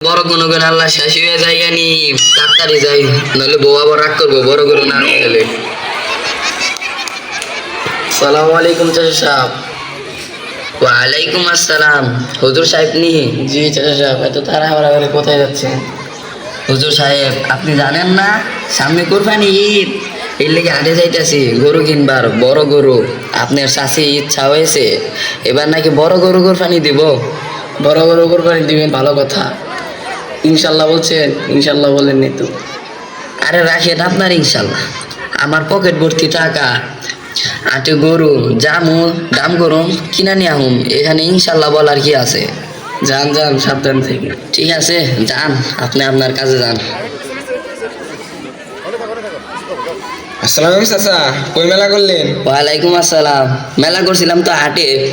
বড় কোনো আল্লাহ শেষ হয়ে তাড়াতাড়ি যাই নইলে বউ আবার রাগ করব বড় গরু না গেলে সালাম আলাইকুম সাহেব। ওয়ালাইকুম আসসালাম। হুজুর সাহেব নি? জি চাচা সাহেব এত তাড়াহুড়া করে কোথায় যাচ্ছেন? হুজুর সাহেব আপনি জানেন না সামনে কোরবানি ঈদ। এর লেগে হাটে যাইতেছি গরু কিনবার বড় গরু। আপনার শাশি ইচ্ছা হয়েছে এবার নাকি বড় গরু কোরবানি দিব? বড় বড় কোরবানি দিবেন ভালো কথা। ইনশাল্লাহ বলছেন ইনশাল্লাহ বলেননি তো। আরে রাখেন আপনার ইনশাল্লাহ। আমার পকেট ভর্তি টাকা। আটে গরু জামু দাম করুন কিনা নিয়ে আহুম। এখানে ইনশাল্লাহ বলার কি আছে? যান যান সাবধান থেকে। ঠিক আছে যান আপনি আপনার কাজে যান। আসসালাম চাচা কই মেলা করলেন? ওয়ালাইকুম আসসালাম। মেলা করছিলাম তো হাটে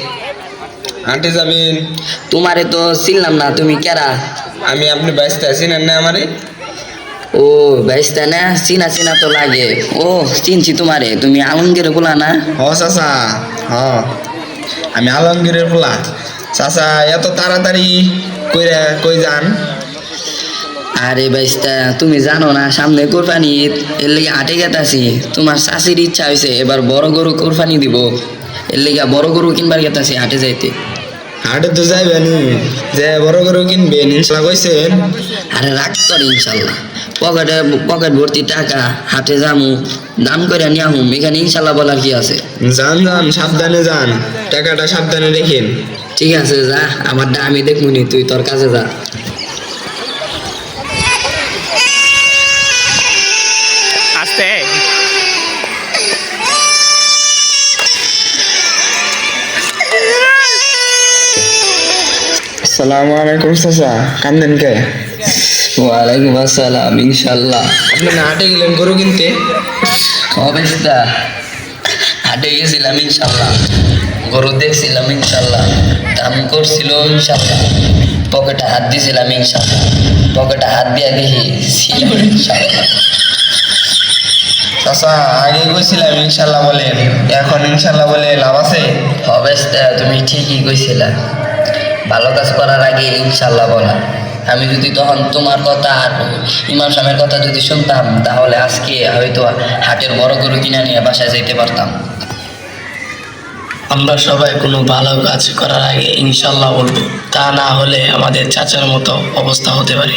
হাঁটে যাবেন। তোমারে তো চিনলাম না তুমি কেরা? আমি আপনি ব্যস্ত আছেন না আমারে? ও ব্যস্ত না চিনা চিনা তো লাগে। ও চিনছি তোমারে তুমি আলমগীর বলা না? হ চাচা হ। আমি আলমগীরের পোলা। চাচা এত তাড়াতাড়ি কইরা কই যান? আরে বাইস্তা তুমি জানো না সামনে কোরবানি এর লেগে হাটে গেতাছি। তোমার চাষির ইচ্ছা হয়েছে এবার বড় গরু কোরবানি দিব। এর লেগে বড় গরু কিনবার গেতাছি হাটে যাইতে। হাটে তো যাইবেনি যে বড় গরু কিনবেন ইনশাল্লাহ কইছেন। আরে রাখ তোর ইনশাল্লাহ। পকেটে পকেট ভর্তি টাকা হাটে যামু দাম করে নিয়ে আহুম এখানে ইনশাল্লাহ বলার কি আছে? যান যান সাবধানে যান টাকাটা সাবধানে রেখেন। ঠিক আছে যা আমারটা আমি দেখবনি তুই তোর কাছে যা। আস্তে। আসসালামু আলাইকুম চাচা কান্দেন কে ওয়ালাইকুম আসসালাম ইনশাল্লাহ আপনি না হাটে গেলেন গরু কিনতে অবস্থা হাটে গেছিলাম ইনশাল্লাহ গরু দেখছিলাম ইনশাল্লাহ দাম করছিল ইনশাল্লাহ পকেটে হাত দিয়েছিলাম ইনশাল্লাহ পকেটে হাত দিয়ে দেখি ছিল ইনশাল্লাহ চাচা আগে কইছিলাম ইনশাল্লাহ বলেন এখন ইনশাল্লাহ বলে লাভ আছে অবস্থা তুমি ঠিকই কইছিলা ভালো কাজ করার আগে ইনশাল্লাহ বলা। আমি যদি তখন তোমার কথা আর ইমাম সাহেবের কথা যদি শুনতাম তাহলে আজকে হয়তো হাটের বড় গরু কিনা নিয়ে বাসায় যেতে পারতাম। আমরা সবাই কোনো ভালো কাজ করার আগে ইনশাল্লাহ বলব তা না হলে আমাদের চাচার মতো অবস্থা হতে পারে।